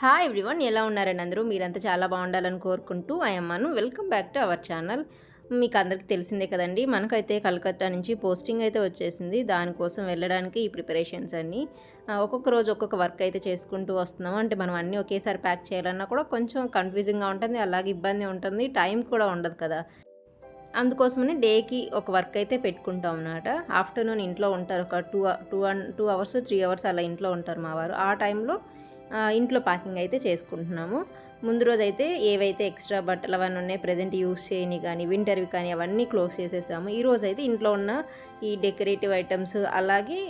Hi everyone ఎలా ఉన్నారని అందరూ? మీరంతా చాలా బాగుండాలని కోరుకుంటూ అయ్యమ్మను welcome back to our channel మీకు అందరికీ తెలిసిందే కదండి మనకైతే కలకత్తా నుంచి పోస్టింగ్ అయితే వచ్చేసింది. దానికోసం వెళ్ళడానికి ఈ ప్రిపరేషన్స్ అన్నీ. ఒక్కొక్క రోజు ఒక్కొక్క వర్క్ అయితే చేసుకుంటూ వస్తున్నాం. అంటే మనం అన్నీ ఒకేసారి ప్యాక్ చేయాలన్నా కూడా కొంచెం కన్ఫ్యూజింగ్గా ఉంటుంది అలాగే ఇబ్బంది ఉంటుంది టైం కూడా ఉండదు కదా. అందుకోసమని డేకి ఒక వర్క్ అయితే పెట్టుకుంటాం అన్నమాట. ఆఫ్టర్నూన్ ఇంట్లో ఉంటారు ఒక two two two hours three hours అలా ఇంట్లో ఉంటారు మా వారు. ఆ టైంలో ఇంట్లో ప్యాకింగ్ అయితే చేసుకుంటున్నాము. ముందు రోజు అయితే ఏవైతే ఎక్స్ట్రా బట్టలు అవన్నీ ఉన్నాయి ప్రజెంట్ యూస్ చేయని కానీ వింటర్వి కానీ అవన్నీ క్లోజ్ చేసేసాము. ఈ రోజు అయితే ఇంట్లో ఉన్న ఈ డెకరేటివ్ ఐటమ్స్ అలాగే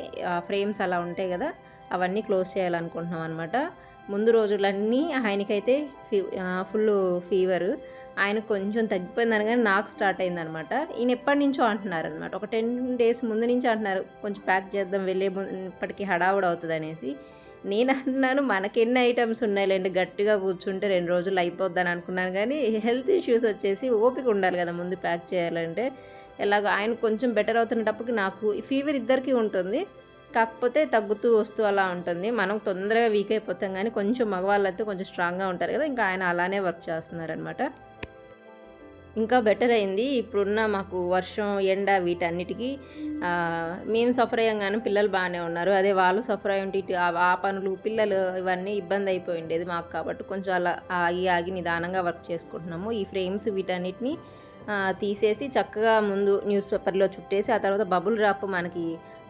ఫ్రేమ్స్ అలా ఉంటాయి కదా అవన్నీ క్లోజ్ చేయాలనుకుంటున్నాం అనమాట ముందు రోజులన్నీ ఆయనకైతే ఫీ ఫుల్ ఫీవర్. ఆయన కొంచెం తగ్గిపోయిందని కానీ నాకు స్టార్ట్ అయిందనమాట ఈయన ఎప్పటి నుంచో అంటున్నారు అనమాట ఒక టెన్ డేస్ ముందు నుంచి అంటున్నారు కొంచెం ప్యాక్ చేద్దాం వెళ్ళే ముందు ఇప్పటికి హడావుడు అవుతుంది అనేసి. నేను అంటున్నాను మనకి ఎన్ని ఐటమ్స్ ఉన్నాయిలేండి గట్టిగా కూర్చుంటే రెండు రోజులు అయిపోద్దని అనుకున్నాను కానీ హెల్త్ ఇష్యూస్ వచ్చేసి ఓపిక ఉండాలి కదా ముందు ప్యాక్ చేయాలంటే. ఎలాగో ఆయన కొంచెం బెటర్ అవుతున్నప్పటికి నాకు ఫీవర్ ఇద్దరికీ ఉంటుంది. కాకపోతే తగ్గుతూ వస్తూ అలా ఉంటుంది. మనం తొందరగా వీక్ అయిపోతాం కానీ కొంచెం మగవాళ్ళైతే కొంచెం స్ట్రాంగ్గా ఉంటారు కదా ఇంకా ఆయన అలానే వర్క్ చేస్తున్నారనమాట ఇంకా బెటర్ అయింది. ఇప్పుడున్న మాకు వర్షం ఎండ వీటన్నిటికీ మేము సఫర్ అయ్యాం కానీ పిల్లలు బాగానే ఉన్నారు. అదే వాళ్ళు సఫర్ అయ్యి ఉంటే ఇటు ఆ పనులు పిల్లలు ఇవన్నీ ఇబ్బంది అయిపోయి ఉండేది మాకు కాబట్టి కొంచెం అలా ఆగి ఆగి నిదానంగా వర్క్ చేసుకుంటున్నాము. ఈ ఫ్రేమ్స్ వీటన్నిటిని తీసేసి చక్కగా ముందు న్యూస్ పేపర్లో చుట్టేసి ఆ తర్వాత బబుల్ డ్రాప్ మనకి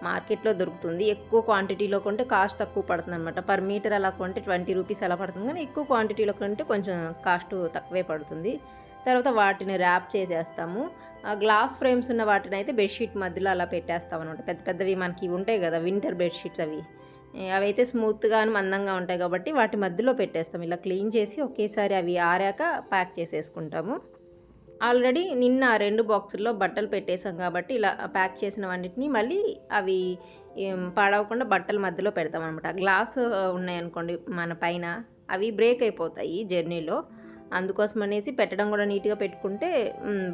మార్కెట్లో దొరుకుతుంది. ఎక్కువ క్వాంటిటీలో కొంటే కాస్ట్ తక్కువ పడుతుంది అనమాట పర్ మీటర్ అలా కొంటే ట్వంటీ రూపీస్ అలా పడుతుంది. కానీ ఎక్కువ క్వాంటిటీలో కొంటే కొంచెం కాస్ట్ తక్కువే పడుతుంది. తర్వాత వాటిని ర్యాప్ చేసేస్తాము. ఆ గ్లాస్ ఫ్రేమ్స్ ఉన్న వాటిని అయితే బెడ్షీట్ మధ్యలో అలా పెట్టేస్తాం అనమాట పెద్ద పెద్దవి మనకి ఉంటాయి కదా వింటర్ బెడ్షీట్స్ అవి. అవి అయితే స్మూత్గాను మందంగా ఉంటాయి కాబట్టి వాటి మధ్యలో పెట్టేస్తాం. ఇలా క్లీన్ చేసి ఒకేసారి అవి ఆరాక ప్యాక్ చేసేసుకుంటాము. ఆల్రెడీ నిన్న రెండు బాక్సుల్లో బట్టలు పెట్టేసాం కాబట్టి ఇలా ప్యాక్ చేసినవన్నిటిని మళ్ళీ అవి పాడవకుండా బట్టల మధ్యలో పెడతాం అనమాట గ్లాస్ ఉన్నాయనుకోండి మన పైన అవి బ్రేక్ అయిపోతాయి జర్నీలో అందుకోసం అనేసి పెట్టడం కూడా నీట్గా పెట్టుకుంటే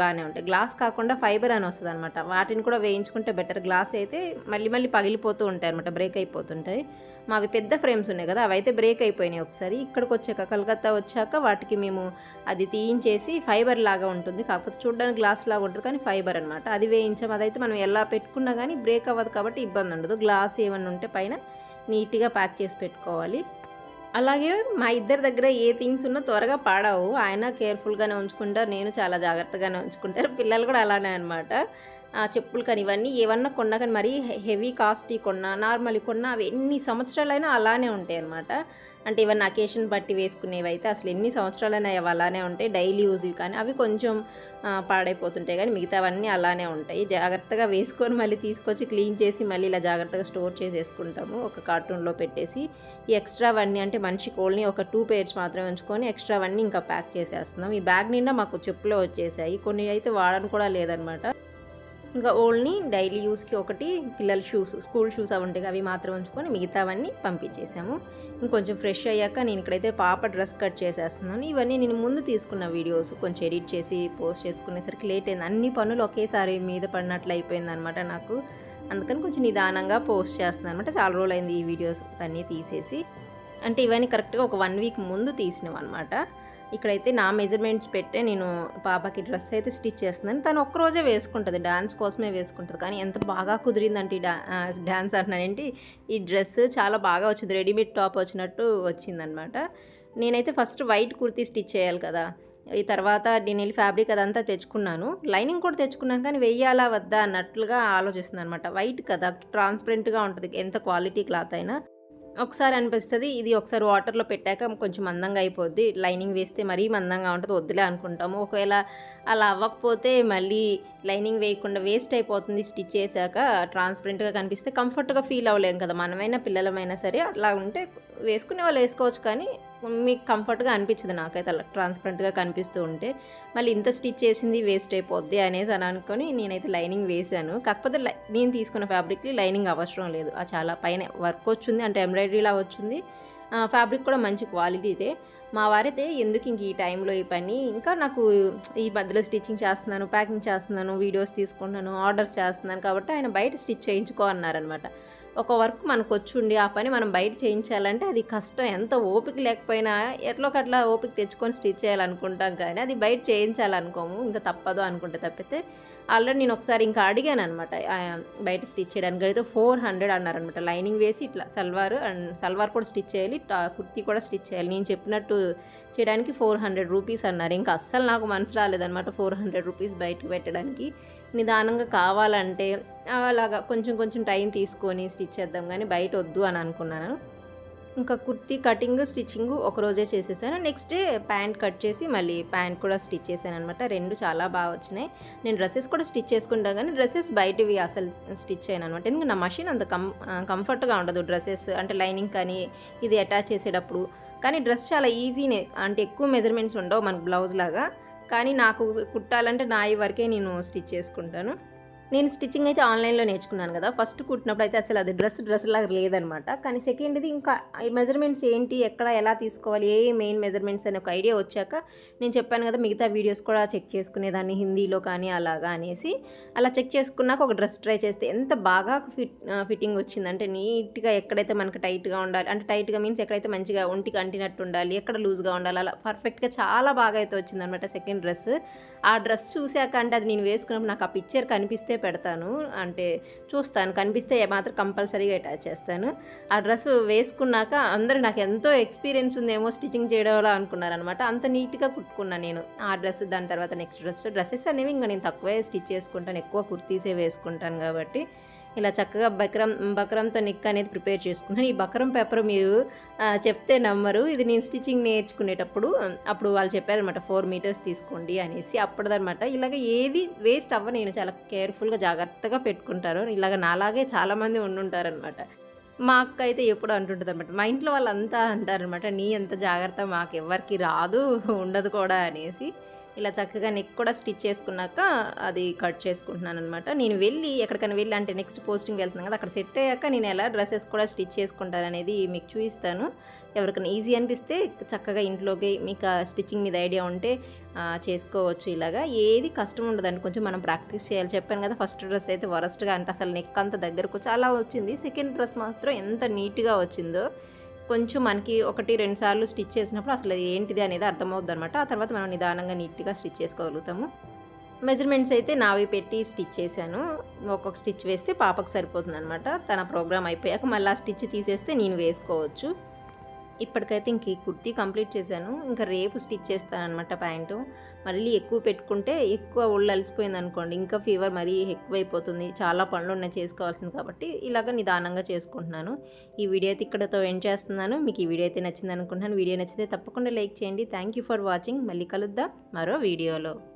బాగానే ఉంటాయి. గ్లాస్ కాకుండా ఫైబర్ అని వస్తుంది అనమాట వాటిని కూడా వేయించుకుంటే బెటర్ గ్లాస్ అయితే మళ్ళీ మళ్ళీ పగిలిపోతూ ఉంటాయి అనమాట బ్రేక్ అయిపోతుంటాయి. మావి పెద్ద ఫ్రేమ్స్ ఉన్నాయి కదా అవైతే బ్రేక్ అయిపోయినాయి ఒకసారి. ఇక్కడికి వచ్చాక కలకత్తా వచ్చాక వాటికి మేము అది తీయించేసి ఫైబర్ లాగా ఉంటుంది. కాకపోతే చూడడానికి గ్లాస్ లాగా ఉంటుంది కానీ ఫైబర్ అనమాట అది వేయించాం. అదైతే మనం ఎలా పెట్టుకున్నా కానీ బ్రేక్ అవ్వదు కాబట్టి ఇబ్బంది ఉండదు. గ్లాస్ ఏమన్నా ఉంటే పైన నీట్గా ప్యాక్ చేసి పెట్టుకోవాలి. అలాగే మా ఇద్దరి దగ్గర ఏ థింగ్స్ ఉన్నా త్వరగా పాడవు. ఆయన కేర్ఫుల్గానే ఉంచుకుంటారు. నేను చాలా జాగ్రత్తగానే ఉంచుకుంటారు. పిల్లలు కూడా అలానే అనమాట చెప్పులు కానీ ఇవన్నీ ఏమన్నా కొన్నా కానీ మరీ హెవీ కాస్ట్లీ కొన్నా నార్మల్ కొన్నా అవి ఎన్ని సంవత్సరాలైనా అలానే ఉంటాయి అనమాట అంటే ఇవన్నీ అకేషన్ బట్టి వేసుకునేవి అయితే అసలు ఎన్ని సంవత్సరాలైనా అవి అలానే ఉంటాయి. డైలీ యూజ్ కానీ అవి కొంచెం పాడైపోతుంటాయి కానీ మిగతావన్నీ అలానే ఉంటాయి. జాగ్రత్తగా వేసుకొని మళ్ళీ తీసుకొచ్చి క్లీన్ చేసి మళ్ళీ ఇలా జాగ్రత్తగా స్టోర్ చేసేసుకుంటాము. ఒక కార్టూన్లో పెట్టేసి ఈ ఎక్స్ట్రావన్నీ అంటే మనిషి కోల్ని ఒక టూ పేర్స్ మాత్రమే ఉంచుకొని ఎక్స్ట్రావన్నీ ఇంకా ప్యాక్ చేసేస్తున్నాం. ఈ బ్యాగ్ నిండా మాకు చెప్పులో వచ్చేసాయి. కొన్ని అయితే వాడని కూడా లేదనమాట ఇంకా ఓన్లీ డైలీ యూస్కి ఒకటి పిల్లల షూస్ స్కూల్ షూస్ అవి ఉంటాయి అవి మాత్రం ఉంచుకొని మిగతావన్నీ పంపించేసాము. ఇంకొంచెం ఫ్రెష్ అయ్యాక నేను ఇక్కడైతే పాప డ్రెస్ కట్ చేసేస్తున్నాను. ఇవన్నీ నేను ముందు తీసుకున్న వీడియోస్ కొంచెం ఎడిట్ చేసి పోస్ట్ చేసుకునేసరికి లేట్ అయింది. అన్ని పనులు ఒకేసారి మీద పడినట్లు అయిపోయిందనమాట నాకు. అందుకని కొంచెం నిదానంగా పోస్ట్ చేస్తున్నాను అనమాట చాలా రోజులు అయింది ఈ వీడియోస్ అన్నీ తీసేసి. అంటే ఇవన్నీ కరెక్ట్గా ఒక వన్ వీక్ ముందు తీసినవి అనమాట ఇక్కడైతే నా మెజర్మెంట్స్ పెట్టే నేను పాపకి డ్రెస్ అయితే స్టిచ్ చేస్తున్నాను. తను ఒక్కరోజే వేసుకుంటుంది డాన్స్ కోసమే వేసుకుంటుంది. కానీ ఎంత బాగా కుదిరిందంటే ఈ డా డాన్స్ అంటున్నానేంటి ఈ డ్రెస్ చాలా బాగా వచ్చింది. రెడీమేడ్ టాప్ వచ్చినట్టు వచ్చిందనమాట. నేనైతే ఫస్ట్ వైట్ కుర్తీ స్టిచ్ చేయాలి కదా. ఈ తర్వాత నేను వెళ్ళి ఫ్యాబ్రిక్ అదంతా తెచ్చుకున్నాను. లైనింగ్ కూడా తెచ్చుకున్నాను కానీ వెయ్యాలా వద్దా అన్నట్లుగా ఆలోచిస్తుంది అనమాట. వైట్ కదా ట్రాన్స్పరెంట్గా ఉంటుంది. ఎంత క్వాలిటీ క్లాత్ అయినా. ఒకసారి అనిపిస్తుంది ఇది ఒకసారి వాటర్లో పెట్టాక కొంచెం మందంగా అయిపోద్ది. లైనింగ్ వేస్తే మరీ మందంగా ఉంటుంది వద్దులే అనుకుంటాము. ఒకవేళ అలా అవ్వకపోతే మళ్ళీ లైనింగ్ వేయకుండా వేస్ట్ అయిపోతుంది స్టిచ్ చేశాక ట్రాన్స్పరెంట్గా కనిపిస్తే కంఫర్ట్గా ఫీల్ అవ్వలేం కదా. మనమైనా పిల్లలమైనా సరే అలా ఉంటే వేసుకునే వాళ్ళు వేసుకోవచ్చు కానీ మీకు కంఫర్ట్గా అనిపించదు నాకైతే అలా ట్రాన్స్పరెంట్గా కనిపిస్తూ ఉంటే. మళ్ళీ ఇంత స్టిచ్ చేసింది వేస్ట్ అయిపోద్ది అనేసి అని అనుకొని నేనైతే లైనింగ్ వేశాను. కాకపోతే లై- నేను తీసుకున్న ఫ్యాబ్రిక్కి లైనింగ్ అవసరం లేదు. ఆ చాలా పైన వర్క్ వచ్చింది అంటే ఎంబ్రాయిడరీలా వచ్చింది. ఫ్యాబ్రిక్ కూడా మంచి క్వాలిటీదే మా వారైతే ఎందుకు ఇంక ఈ టైంలో ఈ పని? ఇంకా నాకు ఈ మధ్యలో స్టిచ్చింగ్ చేస్తున్నాను ప్యాకింగ్ చేస్తున్నాను వీడియోస్ తీసుకుంటున్నాను ఆర్డర్స్ చేస్తున్నాను కాబట్టి ఆయన బయట స్టిచ్ చేయించుకో అన్నారనమాట ఒక వర్క్ మనకు వచ్చుండి ఆ పని మనం బయట చేయించాలంటే అది కష్టం. ఎంత ఓపిక లేకపోయినా ఎట్లోకట్లా ఓపిక తెచ్చుకొని స్టిచ్ చేయాలనుకుంటాం కానీ అది బయట చేయించాలనుకోము. ఇంకా తప్పదు అనుకుంటే తప్పితే ఆల్రెడీ నేను ఒకసారి ఇంకా అడిగాను అనమాట బయట స్టిచ్ చేయడానికి. అయితే ఫోర్ హండ్రెడ్ అన్నారనమాట లైనింగ్ వేసి ఇట్లా సల్వార్ అండ్ సల్వార్ కూడా స్టిచ్ చేయాలి టా- కుర్తీ కూడా స్టిచ్ చేయాలి. నేను చెప్పినట్టు చేయడానికి ఫోర్ హండ్రెడ్ రూపీస్ అన్నారు. ఇంకా అస్సలు నాకు మనసు రాలేదనమాట ఫోర్ హండ్రెడ్ రూపీస్ బయటకు పెట్టడానికి. నిదానంగా కావాలంటే అలాగా కొంచెం కొంచెం టైం తీసుకొని స్టిచ్ చేద్దాం కానీ బయట వద్దు అని అనుకున్నాను. ఇంకా కుర్తీ కటింగ్ స్టిచ్చింగ్ ఒక రోజే చేసేసాను. నెక్స్ట్ డే ప్యాంట్ కట్ చేసి మళ్ళీ ప్యాంట్ కూడా స్టిచ్ చేశాను అనమాట రెండు చాలా బాగా వచ్చినాయి. నేను డ్రెస్సెస్ కూడా స్టిచ్ చేసుకుంటాను కానీ డ్రెస్సెస్ బయటవి అసలు స్టిచ్ చేయను అనమాట ఎందుకంటే నా మషిన్ అంత కం కంఫర్ట్గా ఉండదు డ్రెస్సెస్. అంటే లైనింగ్ కానీ ఇది అటాచ్ చేసేటప్పుడు. కానీ డ్రెస్ చాలా ఈజీనే. అంటే ఎక్కువ మెజర్మెంట్స్ ఉండవు మనకు బ్లౌజ్ లాగా. కానీ నాకు కుట్టాలంటే నా ఈ వరకే నేను స్టిచ్ చేసుకుంటాను. నేను స్టిచ్చింగ్ అయితే ఆన్లైన్లో నేర్చుకున్నాను కదా. ఫస్ట్ కుట్టినప్పుడు అయితే అసలు అది డ్రెస్ డ్రెస్ లాగా లేదనమాట. కానీ సెకండ్ది ఇంకా మెజర్మెంట్స్ ఏంటి ఎక్కడ ఎలా తీసుకోవాలి ఏ మెయిన్ మెజర్మెంట్స్ అనే ఒక ఐడియా వచ్చాక నేను చెప్పాను కదా మిగతా వీడియోస్ కూడా చెక్ చేసుకునేదాన్ని హిందీలో కానీ అలాగా అనేసి. అలా చెక్ చేసుకున్నాక ఒక డ్రెస్ ట్రై చేస్తే ఎంత బాగా ఫిట్ ఫిట్టింగ్ వచ్చిందంటే నీట్గా ఎక్కడైతే మనకు టైట్గా ఉండాలి అంటే టైట్గా మీన్స్ ఎక్కడైతే మంచిగా ఒంటికి అంటినట్టు ఉండాలి ఎక్కడ లూజ్గా ఉండాలి అలా పర్ఫెక్ట్గా చాలా బాగా అయితే వచ్చిందనమాట సెకండ్ డ్రెస్. ఆ డ్రెస్ చూశాక అంటే అది నేను వేసుకున్నప్పుడు నాకు ఆ పిక్చర్ కనిపిస్తే పెడతాను. అంటే చూస్తాను. కనిపిస్తే మాత్రం కంపల్సరీగా అటాచ్ చేస్తాను. ఆ డ్రెస్ వేసుకున్నాక అందరూ నాకు ఎంతో ఎక్స్పీరియన్స్ ఉందేమో స్టిచ్చింగ్ చేయడంలో అనుకున్నారనమాట అంత నీట్గా కుట్టుకున్నాను నేను. ఆ డ్రెస్ దాని తర్వాత నెక్స్ట్ డ్రెస్. డ్రెస్సెస్ అనేవి ఇంకా నేను తక్కువే స్టిచ్ చేసుకుంటాను. ఎక్కువ కుర్తీసే వేసుకుంటాను కాబట్టి. ఇలా చక్కగా బక్రం బక్రంతో నిక్ అనేది ప్రిపేర్ చేసుకున్నాను. ఈ బక్రం పేపర్ మీరు చెప్తే నమ్మరు. ఇది నేను స్టిచ్చింగ్ నేర్చుకునేటప్పుడు అప్పుడు వాళ్ళు చెప్పారనమాట ఫోర్ మీటర్స్ తీసుకోండి అనేసి. అప్పటిదనమాట ఇలాగ ఏది వేస్ట్ అవ్వ నేను చాలా కేర్ఫుల్గా జాగ్రత్తగా పెట్టుకుంటారు ఇలాగ నాలాగే చాలామంది ఉండుంటారనమాట మా అక్క అయితే ఎప్పుడు అంటుంటుంది అనమాట మా ఇంట్లో వాళ్ళంతా అంటారనమాట నీ ఎంత జాగ్రత్త మాకు ఎవరికి రాదు ఉండదు కూడా అనేసి. ఇలా చక్కగా నెక్ కూడా స్టిచ్ చేసుకున్నాక అది కట్ చేసుకుంటున్నాను అనమాట నేను వెళ్ళి ఎక్కడికైనా వెళ్ళి అంటే నెక్స్ట్ పోస్టింగ్ వెళ్తున్నాను కదా అక్కడ సెట్ అయ్యాక నేను ఎలా డ్రెస్సెస్ కూడా స్టిచ్ చేసుకుంటాను అనేది మీకు చూపిస్తాను. ఎవరికైనా ఈజీ అనిపిస్తే చక్కగా ఇంట్లోకి మీకు స్టిచ్చింగ్ మీద ఐడియా ఉంటే చేసుకోవచ్చు ఇలాగా. ఏది కష్టం ఉండదండి కొంచెం మనం ప్రాక్టీస్ చేయాలి. చెప్పాను కదా ఫస్ట్ డ్రెస్ అయితే వరస్ట్గా అంటే అసలు నెక్ అంత దగ్గరకు చాలా వచ్చింది. సెకండ్ డ్రెస్ మాత్రం ఎంత నీట్గా వచ్చిందో. కొంచెం మనకి ఒకటి రెండు సార్లు స్టిచ్ చేసినప్పుడు అసలు ఏంటిది అనేది అర్థమవుద్ది అనమాట ఆ తర్వాత మనం నిదానంగా నీట్గా స్టిచ్ చేసుకోగలుగుతాము. మెజర్మెంట్స్ అయితే నావి పెట్టి స్టిచ్ చేశాను. ఒక్కొక్క స్టిచ్ వేస్తే పాపకు సరిపోతుంది అనమాట తన ప్రోగ్రామ్ అయిపోయాక మళ్ళీ ఆ స్టిచ్ తీసేస్తే నేను వేసుకోవచ్చు. ఇప్పటికైతే ఇంక ఈ కుర్తీ కంప్లీట్ చేశాను. ఇంకా రేపు స్టిచ్ చేస్తాను అనమాట ప్యాంటు. మళ్ళీ ఎక్కువ పెట్టుకుంటే ఎక్కువ ఒళ్ళు అలసిపోయింది అనుకోండి ఇంకా ఫీవర్ మరీ ఎక్కువైపోతుంది. చాలా పనులు ఉన్నాయి చేసుకోవాల్సింది కాబట్టి ఇలాగ నిదానంగా చేసుకుంటున్నాను. ఈ వీడియో అయితే ఇక్కడతో ఎండ్ చేస్తున్నాను. మీకు ఈ వీడియో అయితే నచ్చింది అనుకుంటున్నాను. వీడియో నచ్చితే తప్పకుండా లైక్ చేయండి. థ్యాంక్ యూ ఫర్ వాచింగ్ మళ్ళీ కలుద్దాం మరో వీడియోలో.